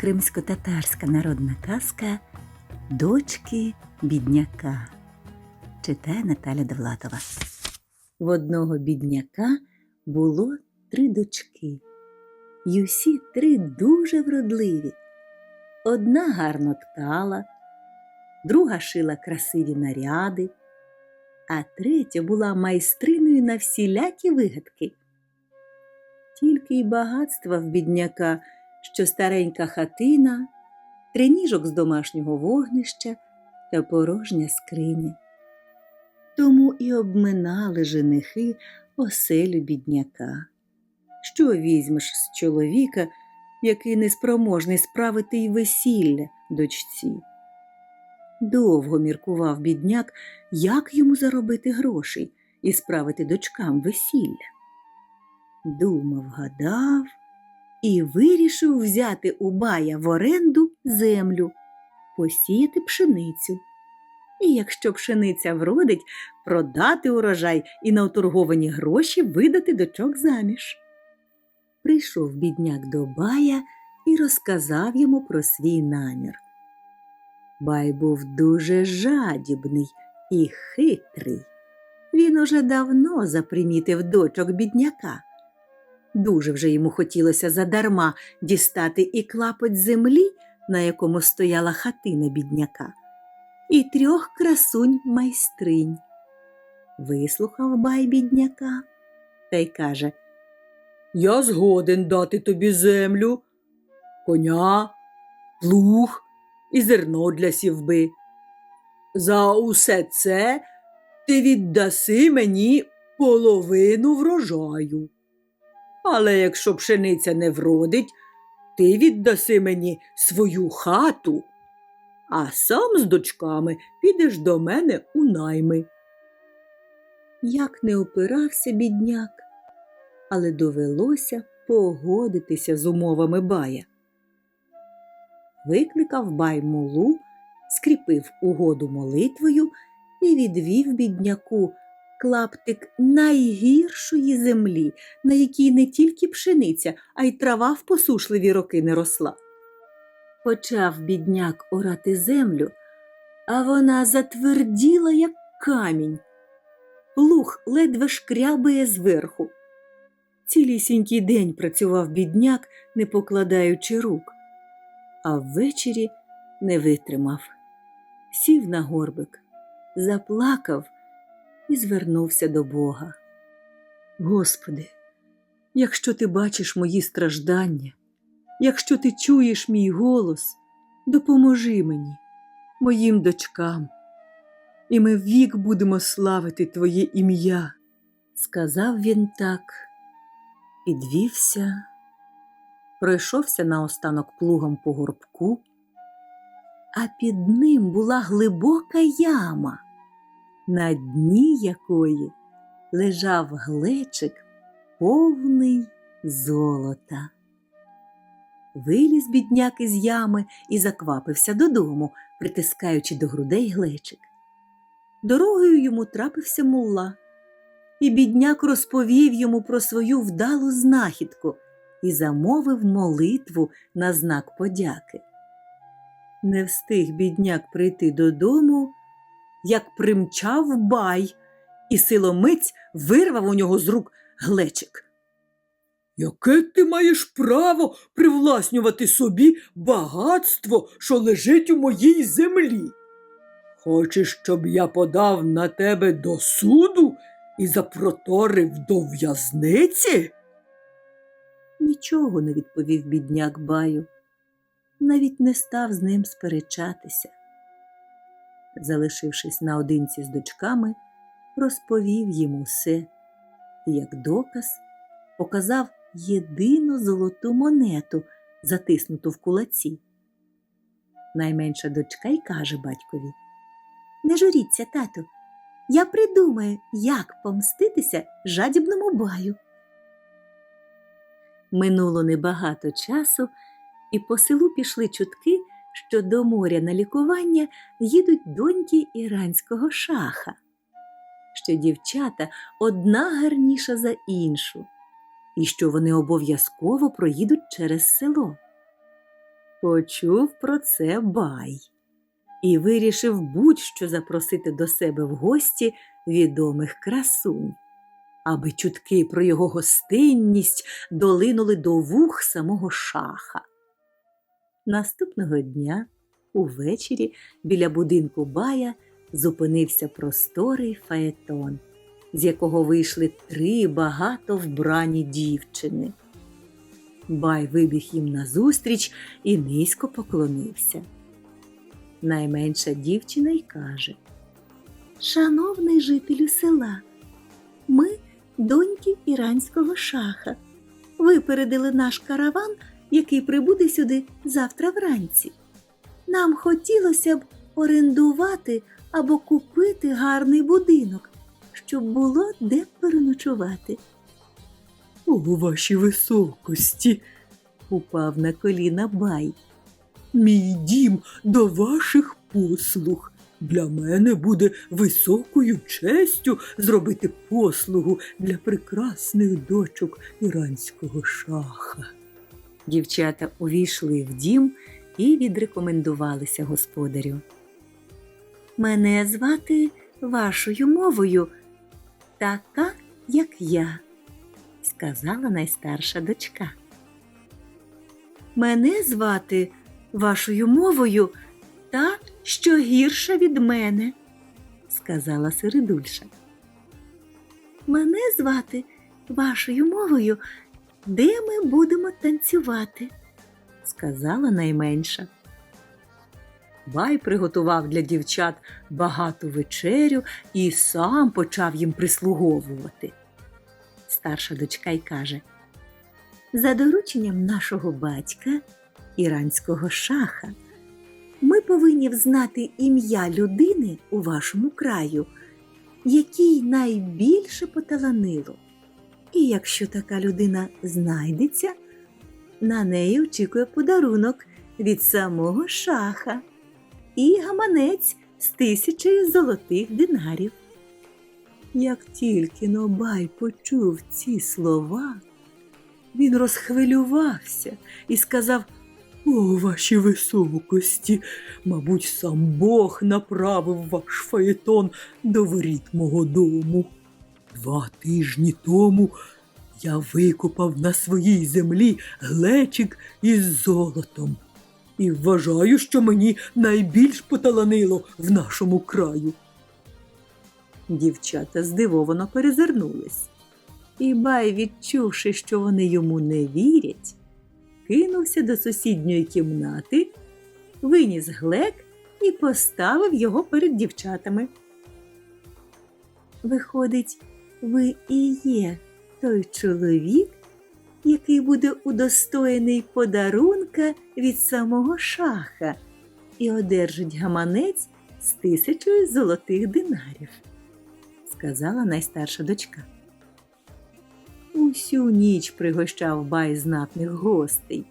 кримсько-татарська народна казка Дочки бідняка. Читає Наталя Довлатова. В одного бідняка було три дочки, і усі три дуже вродливі. Одна гарно ткала, друга шила красиві наряди, а третя була майстриною на всілякі вигадки. Тільки й багатства в бідняка, що старенька хатина, триніжок з домашнього вогнища та порожня скриня. Тому і обминали женихи оселю бідняка. Що візьмеш з чоловіка, який неспроможний справити й весілля дочці? Довго міркував бідняк, як йому заробити грошей і справити дочкам весілля. Думав, гадав і вирішив взяти у бая в оренду землю, посіяти пшеницю. І якщо пшениця вродить, продати урожай і на оторговані гроші видати дочок заміж. Прийшов бідняк до бая і розказав йому про свій намір. Бай був дуже жадібний і хитрий. Він уже давно запримітив дочок бідняка. Дуже вже йому хотілося задарма дістати і клапоть землі, на якому стояла хатина бідняка, і трьох красунь майстринь. Вислухав бай бідняка та й каже Я згоден дати тобі землю, коня, плуг і зерно для сівби. За усе це ти віддаси мені половину врожаю. Але якщо пшениця не вродить, ти віддаси мені свою хату, а сам з дочками підеш до мене у найми. як не опирався бідняк, але довелося погодитися з умовами бая. Викликав бай мулу, скріпив угоду молитвою і відвів бідняку клаптик найгіршої землі, на якій не тільки пшениця, а й трава в посушливі роки не росла. Почав бідняк орати землю, а вона затверділа, як камінь. Плуг ледве шкрябає зверху. Цілісінький день працював бідняк, не покладаючи рук, а ввечері не витримав. Сів на горбик, заплакав і звернувся до Бога. Господи, якщо ти бачиш мої страждання, якщо ти чуєш мій голос, допоможи мені, моїм дочкам, і ми вік будемо славити Твоє ім'я. Сказав він так, підвівся, пройшовся наостанок плугом по горбку, а під ним була глибока яма, на дні якої лежав глечик повний золота. Виліз бідняк із ями і заквапився додому, притискаючи до грудей глечик. Дорогою йому трапився мулла, і бідняк розповів йому про свою вдалу знахідку і замовив молитву на знак подяки. Не встиг бідняк прийти додому, як примчав бай, і силомиць вирвав у нього з рук глечик. Яке ти маєш право привласнювати собі багатство, що лежить у моїй землі? Хочеш, щоб я подав на тебе до суду і запроторив до в'язниці? Нічого не відповів бідняк баю, навіть не став з ним сперечатися. Залишившись наодинці з дочками, розповів їм усе і, як доказ, показав єдину золоту монету, затиснуту в кулаці. Найменша дочка й каже батькові Не журіться, тату, я придумаю, як помститися жадібному баю. Минуло небагато часу, і по селу пішли чутки, що до моря на лікування їдуть доньки іранського шаха, що дівчата одна гарніша за іншу, і що вони обов'язково проїдуть через село. Почув про це бай і вирішив будь-що запросити до себе в гості відомих красунь, аби чутки про його гостинність долинули до вух самого шаха. Наступного дня, увечері, біля будинку бая зупинився просторий фаетон, з якого вийшли три багато вбрані дівчини. Бай вибіг їм назустріч і низько поклонився. Найменша дівчина й каже Шановний жителю села, ми доньки іранського шаха. Випередили наш караван, який прибуде сюди завтра вранці. Нам хотілося б орендувати або купити гарний будинок, щоб було де переночувати. О, ваші високості, Упав на коліна бай. мій дім до ваших послуг. Для мене буде високою честю зробити послугу для прекрасних дочок іранського шаха. Дівчата увійшли в дім і відрекомендувалися господарю. Мене звати вашою мовою, така, як я, сказала найстарша дочка. Мене звати вашою мовою та, що гірша від мене, сказала середульша. Мене звати вашою мовою де ми будемо танцювати? сказала найменша. Бай приготував для дівчат багату вечерю і сам почав їм прислуговувати. Старша дочка й каже За дорученням нашого батька, іранського шаха, ми повинні взнати ім'я людини у вашому краю, якій найбільше поталанило. І якщо така людина знайдеться, на неї очікує подарунок від самого шаха і гаманець з тисячею золотих динарів. Як тільки Нобай почув ці слова, він розхвилювався і сказав О, ваші високості, мабуть, сам Бог направив ваш фаєтон до воріт мого дому. Два тижні тому я викопав на своїй землі глечик із золотом. І вважаю, що мені найбільш поталанило в нашому краю. Дівчата здивовано перезирнулись. І бай, відчувши, що вони йому не вірять, кинувся до сусідньої кімнати, виніс глек і поставив його перед дівчатами. Виходить, ви і є той чоловік, який буде удостоєний подарунка від самого шаха і одержить гаманець з тисячою золотих динарів, сказала найстарша дочка. Усю ніч пригощав бай знатних гостей.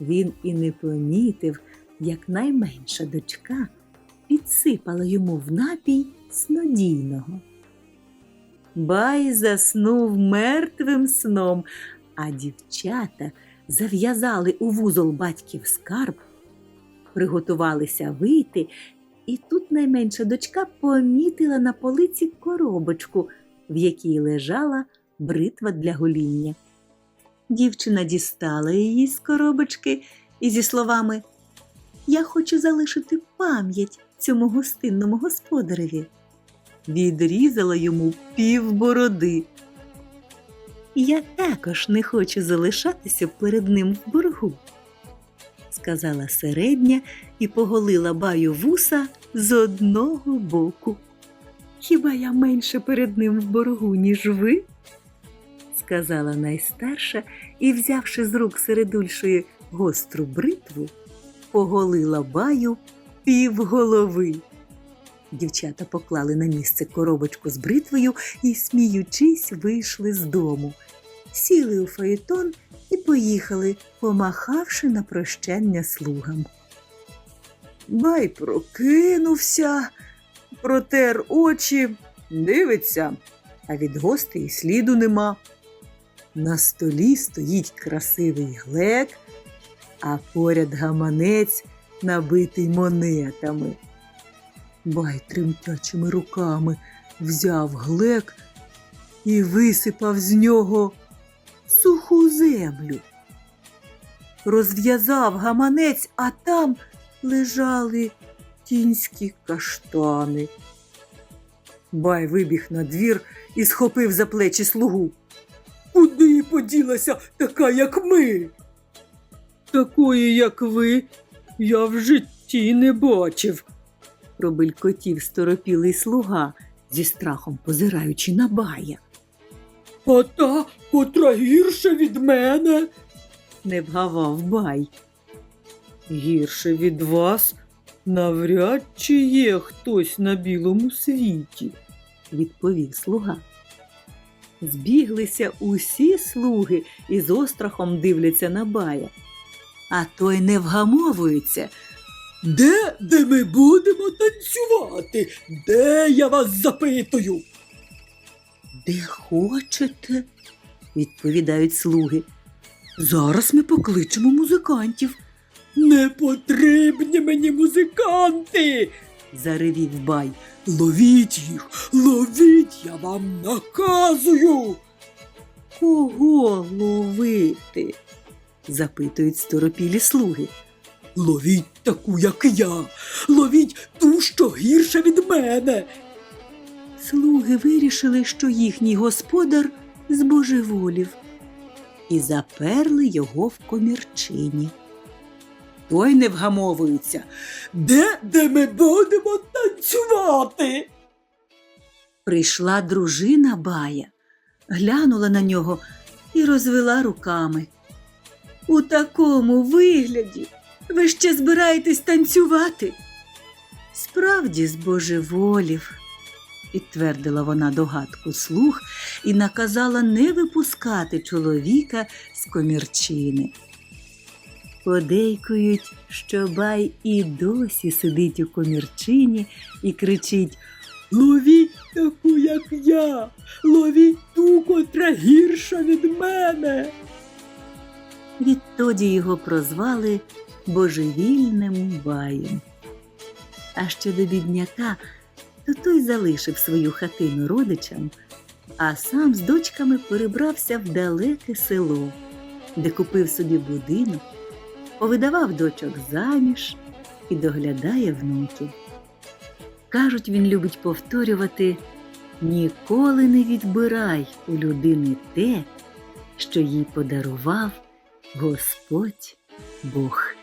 Він і не помітив, як найменша дочка підсипала йому в напій снодійного. Бай заснув мертвим сном, а дівчата зав'язали у вузол батьків скарб, приготувалися вийти, і тут найменша дочка помітила на полиці коробочку, в якій лежала бритва для гоління. Дівчина дістала її з коробочки і зі словами Я хочу залишити пам'ять цьому гостинному господареві відрізала йому півбороди. Я також не хочу залишатися перед ним в боргу, сказала середня і поголила баю вуса з одного боку. Хіба я менше перед ним в боргу, ніж ви? сказала найстарша і, взявши з рук середульшої гостру бритву, поголила баю півголови. Дівчата поклали на місце коробочку з бритвою і, сміючись, вийшли з дому, сіли у фаєтон і поїхали, помахавши на прощання слугам. Бай прокинувся, протер очі, дивиться, а від гостей сліду нема. На столі стоїть красивий глек, а поряд гаманець, набитий монетами. Бай тремтячими руками взяв глек і висипав з нього суху землю. Розв'язав гаманець, а там лежали кінські каштани. Бай вибіг на двір і схопив за плечі слугу. Куди поділася така, як ми? Такої, як ви, я в житті не бачив. Пробелькотів сторопілий слуга, зі страхом позираючи на бая. А та, котра гірше від мене. Не вгавав бай. Гірше від вас навряд чи є хтось на білому світі. відповів слуга. Збіглися усі слуги і з острахом дивляться на бая. А той не вгамовується, Де, де ми будемо танцювати? Де я вас запитую? де хочете, відповідають слуги. Зараз ми покличемо музикантів. Не потрібні мені музиканти. заревів бай. Ловіть їх, ловіть, я вам наказую. Кого ловити? запитують сторопілі слуги. Ловіть таку, як я. Ловіть ту, що гірше від мене. Слуги вирішили, що їхній господар збожеволів, і заперли його в комірчині. Той не вгамовується. Де, де ми будемо танцювати? Прийшла дружина бая, глянула на нього і розвела руками. У такому вигляді ви ще збираєтесь танцювати? Справді збожеволів, підтвердила вона догадку слуг і наказала не випускати чоловіка з комірчини. Подейкують, що бай і досі сидить у комірчині і кричить Ловіть таку, як я. Ловіть ту, котра гірша від мене. Відтоді його прозвали божевільним баєм. А щодо бідняка, то той залишив свою хатину родичам, а сам з дочками перебрався в далеке село, де купив собі будинок, повидавав дочок заміж і доглядає внуків. Кажуть, він любить повторювати ніколи не відбирай у людини те, що їй подарував Господь Бог.